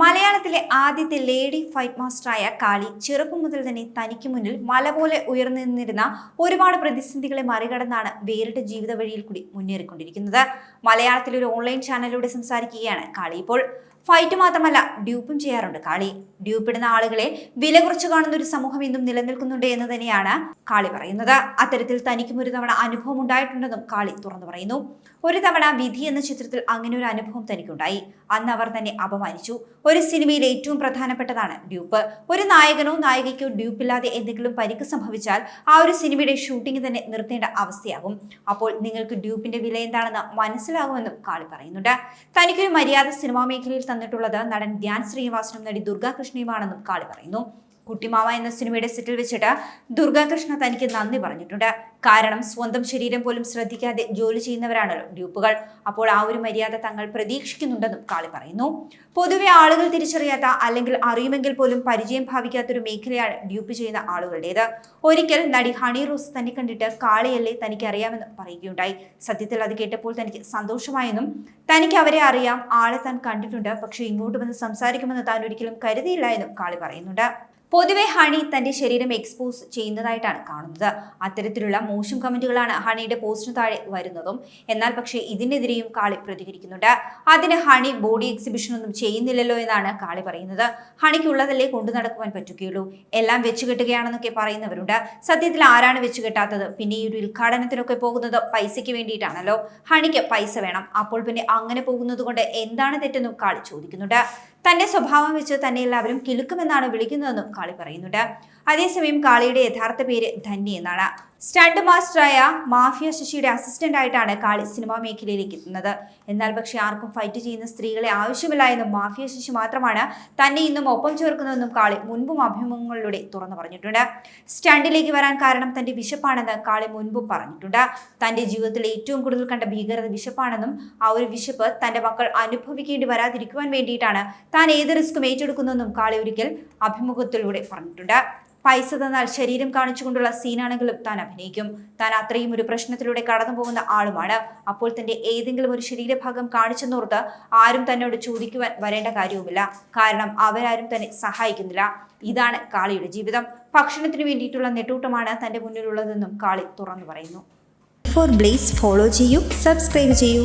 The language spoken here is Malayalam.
മലയാളത്തിലെ ആദ്യത്തെ ലേഡി ഫൈറ്റ് മാസ്റ്ററായ കാളി ചെറുപ്പം മുതൽ തന്നെ തനിക്ക് മുന്നിൽ മല പോലെ ഉയർന്നു നിന്നിരുന്ന ഒരുപാട് പ്രതിസന്ധികളെ മറികടന്നാണ് വേറിട്ട ജീവിത വഴിയിൽ കൂടി മുന്നേറിക്കൊണ്ടിരിക്കുന്നത്. മലയാളത്തിലെ ഒരു ഓൺലൈൻ ചാനലിലൂടെ സംസാരിക്കുകയാണ് കാളി ഇപ്പോൾ. ഫൈറ്റ് മാത്രമല്ല ഡ്യൂപ്പും ചെയ്യാറുണ്ട് കാളി. ഡ്യൂപ്പിടുന്ന ആളുകളെ വില കുറച്ച് കാണുന്ന ഒരു സമൂഹം ഇന്നും നിലനിൽക്കുന്നുണ്ട് എന്ന് തന്നെയാണ് കാളി പറയുന്നത്. അത്തരത്തിൽ തനിക്കും ഒരു തവണ അനുഭവം ഉണ്ടായിട്ടുണ്ടെന്നും കാളി തുറന്നു പറയുന്നു. ഒരു തവണ വിധി എന്ന ചിത്രത്തിൽ അങ്ങനെ ഒരു അനുഭവം തനിക്കുണ്ടായി. അന്ന് അവർ തന്നെ അപമാനിച്ചു. ഒരു സിനിമയിൽ ഏറ്റവും പ്രധാനപ്പെട്ടതാണ് ഡ്യൂപ്പ്. ഒരു നായകനോ നായികയ്ക്കോ ഡ്യൂപ്പില്ലാതെ എന്തെങ്കിലും പരിക്ക് സംഭവിച്ചാൽ ആ ഒരു സിനിമയുടെ ഷൂട്ടിംഗ് തന്നെ നിർത്തേണ്ട അവസ്ഥയാകും. അപ്പോൾ നിങ്ങൾക്ക് ഡ്യൂപ്പിന്റെ വില എന്താണെന്ന് മനസ്സിലാകുമെന്നും കാളി പറയുന്നുണ്ട്. തനിക്കൊരു മര്യാദ സിനിമാ മേഖലയിൽ തന്നിട്ടുള്ളത് നടൻ ധ്യാൻ ശ്രീനിവാസനും നടി ദുർഗാകൃഷ്ണയുമാണെന്നും കാളി പറയുന്നു. കുട്ടിമാവ എന്ന സിനിമയുടെ സെറ്റിൽ വെച്ചിട്ട് ദുർഗാകൃഷ്ണ തനിക്ക് നന്ദി പറഞ്ഞിട്ടുണ്ട്. കാരണം സ്വന്തം ശരീരം പോലും ശ്രദ്ധിക്കാതെ ജോലി ചെയ്യുന്നവരാണല്ലോ ഡ്യൂപ്പുകൾ അപ്പോൾ ആ ഒരു മര്യാദ തങ്ങൾ പ്രതീക്ഷിക്കുന്നുണ്ടെന്നും കാളി പറയുന്നു. പൊതുവെ ആളുകൾ തിരിച്ചറിയാത്ത അല്ലെങ്കിൽ അറിയുമെങ്കിൽ പോലും പരിചയം ഭാവിക്കാത്തൊരു മേഖലയാണ് ഡ്യൂപ്പ് ചെയ്യുന്ന ആളുകളുടേത്. ഒരിക്കൽ നടി ഹണി റോസ് തന്നെ കണ്ടിട്ട് കാളിയല്ലേ തനിക്ക് അറിയാമെന്ന് പറയുകയുണ്ടായി. സത്യത്തിൽ അത് കേട്ടപ്പോൾ തനിക്ക് സന്തോഷമായെന്നും തനിക്ക് അവരെ അറിയാം ആളെ താൻ കണ്ടിട്ടുണ്ട് പക്ഷേ ഇങ്ങോട്ട് വന്ന് സംസാരിക്കുമെന്ന് താൻ ഒരിക്കലും കരുതിയില്ല എന്നും കാളി പറയുന്നുണ്ട്. പൊതുവെ ഹണി തന്റെ ശരീരം എക്സ്പോസ് ചെയ്യുന്നതായിട്ടാണ് കാണുന്നത്. അത്തരത്തിലുള്ള മോശം കമന്റുകളാണ് ഹണിയുടെ പോസ്റ്റിന് താഴെ വരുന്നതും. എന്നാൽ പക്ഷേ ഇതിനെതിരെയും കാളി പ്രതികരിക്കുന്നുണ്ട്. അതിന് ഹണി ബോഡി എക്സിബിഷൻ ഒന്നും ചെയ്യുന്നില്ലല്ലോ എന്നാണ് കാളി പറയുന്നത്. ഹണിക്കുള്ളതല്ലേ കൊണ്ടു നടക്കുവാൻ പറ്റുകയുള്ളൂ. എല്ലാം വെച്ച് കെട്ടുകയാണെന്നൊക്കെ പറയുന്നവരുണ്ട്. സത്യത്തിൽ ആരാണ് വെച്ച് കെട്ടാത്തത്? പിന്നെ ഈ ഒരു ഉദ്ഘാടനത്തിനൊക്കെ പോകുന്നത് പൈസയ്ക്ക് വേണ്ടിയിട്ടാണല്ലോ. ഹണിക്ക് പൈസ വേണം. അപ്പോൾ പിന്നെ അങ്ങനെ പോകുന്നത് കൊണ്ട് എന്താണ് തെറ്റെന്നും കാളി ചോദിക്കുന്നുണ്ട്. തന്റെ സ്വഭാവം വെച്ച് തന്നെ എല്ലാവരും കിലുക്കുമെന്നാണ് വിളിക്കുന്നതെന്നും കാളി പറയുന്നുണ്ട്. അതേസമയം കാളിയുടെ യഥാർത്ഥ പേര് ധന്യ എന്നാണ്. സ്റ്റണ്ട് മാസ്റ്ററായ മാഫിയ ശശിയുടെ അസിസ്റ്റന്റ് ആയിട്ടാണ് കാളി സിനിമാ മേഖലയിലേക്ക് എത്തുന്നത്. എന്നാൽ പക്ഷേ ആർക്കും ഫൈറ്റ് ചെയ്യുന്ന സ്ത്രീകളെ ആവശ്യമില്ല എന്നും മാഫിയ ശശി മാത്രമാണ് തന്നെ ഇന്നും ഒപ്പം ചേർക്കുന്നതെന്നും കാളി മുൻപും അഭിമുഖങ്ങളിലൂടെ തുറന്നു പറഞ്ഞിട്ടുണ്ട്. സ്റ്റണ്ടിലേക്ക് വരാൻ കാരണം തന്റെ വിശപ്പാണെന്ന് കാളി മുൻപും പറഞ്ഞിട്ടുണ്ട്. തന്റെ ജീവിതത്തിൽ ഏറ്റവും കൂടുതൽ കണ്ട ഭീകരത വിശപ്പാണെന്നും ആ ഒരു വിശപ്പ് തന്റെ മക്കൾ അനുഭവിക്കേണ്ടി വരാതിരിക്കുവാൻ വേണ്ടിയിട്ടാണ് താൻ ഏത് റിസ്ക്കും ഏറ്റെടുക്കുന്നതെന്നും കാളി ഒരിക്കൽ അഭിമുഖത്തിലൂടെ പറഞ്ഞിട്ടുണ്ട്. പൈസ തന്നാൽ ശരീരം കാണിച്ചുകൊണ്ടുള്ള സീനാണെങ്കിലും താൻ അഭിനയിക്കും. താൻ അത്രയും ഒരു പ്രശ്നത്തിലൂടെ കടന്നു പോകുന്ന ആളുമാണ്. അപ്പോൾ തന്റെ ഏതെങ്കിലും ഒരു ശരീരഭാഗം കാണിച്ചെന്നോർത്ത് ആരും തന്നോട് ചോദിക്കുവാൻ വരേണ്ട കാര്യവുമില്ല. കാരണം അവരാരും തന്നെ സഹായിക്കുന്നില്ല. ഇതാണ് കാളിയുടെ ജീവിതം. ഭക്ഷണത്തിന് വേണ്ടിയിട്ടുള്ള നെട്ടൂട്ടമാണ് തന്റെ മുന്നിലുള്ളതെന്നും കാളി തുറന്നു പറയുന്നു. ഫോർ ബ്ലേസ് ഫോളോ ചെയ്യൂ സബ്സ്ക്രൈബ് ചെയ്യൂ.